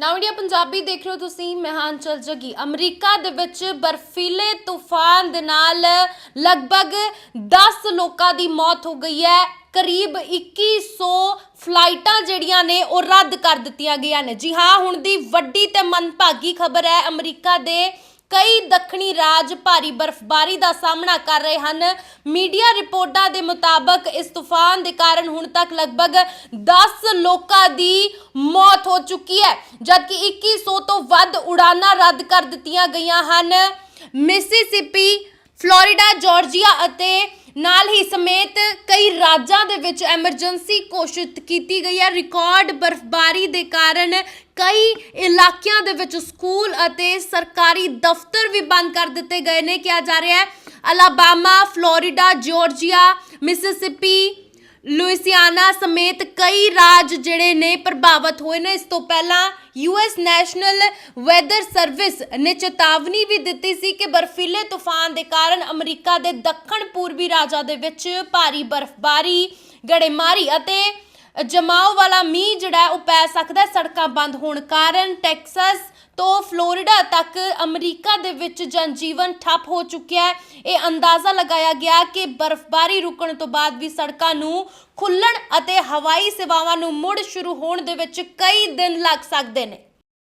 ਨਾਉ ਇੰਡੀਆ ਪੰਜਾਬੀ ਦੇਖ ਰਹੇ ਹੋ ਤੁਸੀਂ ਮੈਂ ਹਾਂ ਅੰਚਲ ਅਮਰੀਕਾ ਦੇ ਵਿੱਚ ਬਰਫੀਲੇ ਤੂਫਾਨ ਦੇ ਨਾਲ ਲਗਭਗ 10 ਲੋਕਾਂ ਦੀ ਮੌਤ ਹੋ ਗਈ ਹੈ ਕਰੀਬ 2100 ਫਲਾਈਟਾਂ ਜਿਹੜੀਆਂ ਨੇ ਉਹ ਰੱਦ ਕਰ ਦਿੱਤੀਆਂ ਗਈਆਂ ਨੇ ਜੀ ਹਾਂ ਹੁਣ ਦੀ ਵੱਡੀ ਤੇ ਮਨਭਾਗੀ ਖਬਰ ਹੈ ਅਮਰੀਕਾ ਦੇ ਕਈ ਦੱਖਣੀ ਰਾਜ ਭਾਰੀ ਬਰਫ਼ਬਾਰੀ ਦਾ ਸਾਹਮਣਾ ਕਰ ਰਹੇ ਹਨ। ਮੀਡੀਆ ਰਿਪੋਰਟਾਂ ਦੇ ਮੁਤਾਬਕ ਇਸ ਤੂਫਾਨ ਦੇ ਕਾਰਨ ਹੁਣ ਤੱਕ ਲਗਭਗ 10 ਲੋਕਾਂ ਦੀ ਮੌਤ ਹੋ ਚੁੱਕੀ ਹੈ, ਜਦਕਿ 2100 ਤੋਂ ਵੱਧ ਉਡਾਨਾਂ ਰੱਦ ਕਰ ਦਿੱਤੀਆਂ ਗਈਆਂ ਹਨ। ਮਿਸਿਸਿਪੀ, ਫਲੋਰੀਡਾ, ਜਾਰਜੀਆ ਅਤੇ ਨਾਲ ਹੀ ਸਮੇਤ ਕਈ ਰਾਜਾਂ ਦੇ ਵਿੱਚ ਐਮਰਜੈਂਸੀ ਘੋਸ਼ਿਤ ਕੀਤੀ ਗਈ ਹੈ। ਰਿਕਾਰਡ ਬਰਫ਼ਬਾਰੀ ਦੇ ਕਾਰਨ ਕਈ ਇਲਾਕਿਆਂ ਦੇ ਵਿੱਚ ਸਕੂਲ ਅਤੇ ਸਰਕਾਰੀ ਦਫ਼ਤਰ ਵੀ ਬੰਦ ਕਰ ਦਿੱਤੇ ਗਏ ਨੇ। ਕਿਹਾ ਜਾ ਰਿਹਾ ਹੈ, Alabama, Florida, Georgia, Mississippi Louisiana ਸਮੇਤ ਕਈ ਰਾਜ ਜਿਹੜੇ ਨੇ ਪ੍ਰਭਾਵਿਤ ਹੋਏ ਨੇ। ਇਸ ਤੋਂ ਪਹਿਲਾਂ ਯੂਐਸ ਨੈਸ਼ਨਲ ਵੈਦਰ ਸਰਵਿਸ ਨੇ ਚੇਤਾਵਨੀ ਵੀ ਦਿੱਤੀ ਸੀ ਕਿ ਬਰਫੀਲੇ ਤੂਫਾਨ ਦੇ ਕਾਰਨ ਅਮਰੀਕਾ ਦੇ ਦੱਖਣ ਪੂਰਬੀ ਰਾਜਾਂ ਦੇ ਵਿੱਚ ਭਾਰੀ ਬਰਫ਼ਬਾਰੀ, ਗੜੇਮਾਰੀ ਅਤੇ ਜਮਾਓ ਵਾਲਾ ਮੀਂਹ ਜਿਹੜਾ ਉਹ ਪੈ ਸਕਦਾ ਸੜਕਾਂ ਬੰਦ ਹੋਣ ਕਾਰਨ ਟੈਕਸਸ ਤੋਂ ਫਲੋਰੀਡਾ ਤੱਕ ਅਮਰੀਕਾ ਦੇ ਵਿੱਚ ਜਨਜੀਵਨ ਠੱਪ ਹੋ ਚੁੱਕਿਆ ਹੈ। ਇਹ ਅੰਦਾਜ਼ਾ ਲਗਾਇਆ ਗਿਆ ਕਿ ਬਰਫ਼ਬਾਰੀ ਰੁਕਣ ਤੋਂ ਬਾਅਦ ਵੀ ਸੜਕਾਂ ਨੂੰ ਖੁੱਲਣ ਅਤੇ ਹਵਾਈ ਸੇਵਾਵਾਂ ਨੂੰ ਮੁੜ ਸ਼ੁਰੂ ਹੋਣ ਦੇ ਵਿੱਚ ਕਈ ਦਿਨ ਲੱਗ ਸਕਦੇ ਨੇ।